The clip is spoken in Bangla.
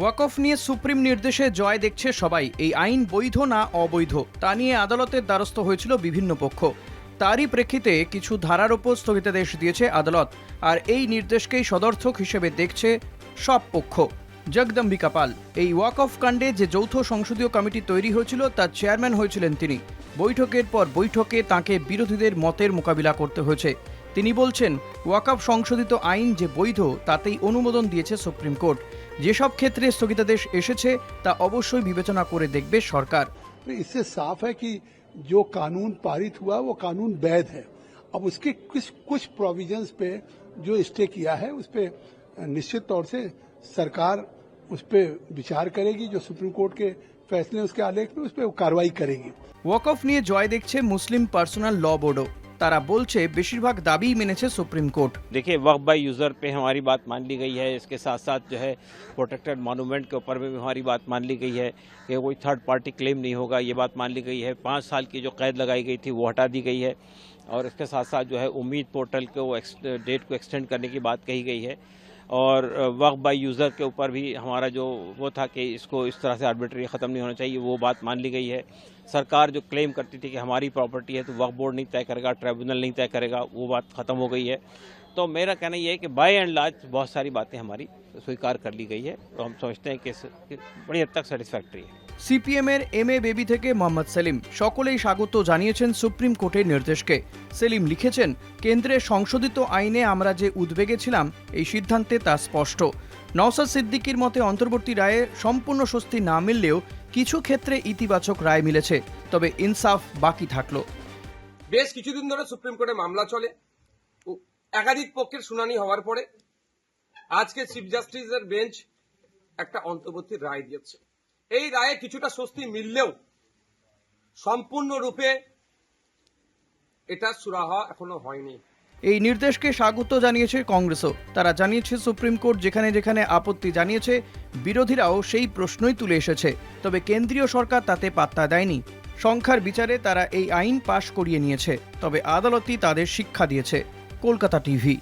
ওয়াকফ নিয়ে সুপ্রিম নির্দেশে জয় দেখছে সবাই। এই আইন বৈধ না অবৈধ? তা নিয়ে আদালতের দ্বারস্থ হয়েছিল বিভিন্ন পক্ষ। তারই প্রেক্ষিতে কিছু ধারার ওপর স্থগিতাদেশ দিয়েছে আদালত। আর এই নির্দেশকেই সদর্থক হিসেবে দেখছে সব পক্ষ। জগদম্বিকা পাল, এই ওয়াকফ কাণ্ডে যে যৌথ সংসদীয় কমিটি তৈরি হয়েছিল, তার চেয়ারম্যান হয়েছিলেন তিনি। বৈঠকের পর বৈঠকে তাকে বিরোধীদের মতের মোকাবিলা করতে হয়েছে। তিনি বলছেন, ওয়াকফ সংশোধিত আইন যে বৈধ, তাতেই অনুমোদন দিয়েছে সুপ্রিম কোর্ট। যেসব ক্ষেত্রে স্থগিতাদেশ এসেছে তা অবশ্যই বিবেচনা করে দেখবে সরকার तो इससे साफ है कि जो कानून पारित हुआ वो कानून वैध है अब उसके कुछ कुछ प्रोविजंस पे जो स्टे किया है उस पे निश्चित तौर से सरकार उस पे विचार करेगी जो सुप्रीम कोर्ट के फैसले हैं उसके आलेख में उस पर कार्रवाई करेगी ওয়াকফ নিয়ে জয় দেখছে মুসলিম পার্সোনাল ল বোর্ডও তারা বলছে বেশিরভাগ দাবিই মেনেছে সুপ্রিম কোর্ট देखिए वक्त बाई यूज़र पे हमारी बात मान ली गई है इसके साथ साथ जो है प्रोटेक्टेड मॉन्यूमेंट के ऊपर भी हमारी बात मान ली गई है कि कोई थर्ड पार्टी क्लेम नहीं होगा ये बात मान ली गई है पाँच साल की जो कैद लगाई गई थी वो हटा दी गई है और इसके साथ साथ जो है उम्मीद पोर्टल को डेट को एक्सटेंड करने की बात कही गई है और वक्त बाई यूज़र के ऊपर भी हमारा जो वो था कि इसको इस तरह से आर्बिट्री ख़त्म नहीं होना चाहिए, वो बात मान ली गई है। सरकार जो क्लेम करती थी कि हमारी प्रॉपर्टी है तो वक्त बोर्ड नहीं तय करेगा ट्राइब्यूनल नहीं तय करेगा, वो बात ख़त्म हो गई है। तो मेरा कहना यह है कि बाय एंड लार्ज बहुत सारी बातें हमारी स्वीकार कर ली गई है तो हम समझते हैं कि बड़ी हद तक सेटिस्फैक्ट्री है। সিপিএম এর এম এ বেবি থেকে মোহাম্মদ সেলিম। সকলেই স্বাগত জানিয়েছেন সুপ্রিম কোর্টের নির্দেশকে। সেলিম লিখেছেন, কেন্দ্রের সংশোধিত আইনে আমরা যে উদ্বেগে ছিলাম, এই সিদ্ধান্তে তা স্পষ্ট। নওসাদ সিদ্দিকির মতে অন্তর্বর্তী রায়ে সম্পূর্ণ স্বস্তি না মিললেও কিছু ক্ষেত্রে ইতিবাচক রায় মিলেছে, তবে ইনসাফ বাকি থাকল। বেশ কিছুদিন ধরে সুপ্রিম কোর্টে মামলা চলে। একাধিক পক্ষের শুনানি হওয়ার পরে আজকে চিফ জাস্টিসের বেঞ্চ একটা অন্তর্বর্তী রায় দিয়েছে। এই রায়ে কিছুটা স্বস্তি মিললেও সম্পূর্ণরূপে এটা সুরাহা এখনও হয়নি। এই নির্দেশকে স্বাগত জানিয়েছে কংগ্রেসও। তারা জানিয়েছে, সুপ্রিম কোর্ট যেখানে যেখানে আপত্তি জানিয়েছে, বিরোধীরাও সেই প্রশ্নই তুলে এসেছে। তবে কেন্দ্রীয় সরকার তাতে পাত্তা দেয়নি। সংখ্যার বিচারে তারা এই আইন পাশ করিয়ে নিয়েছে, তবে আদালতই তাদের শিক্ষা দিয়েছে। কলকাতা টিভি।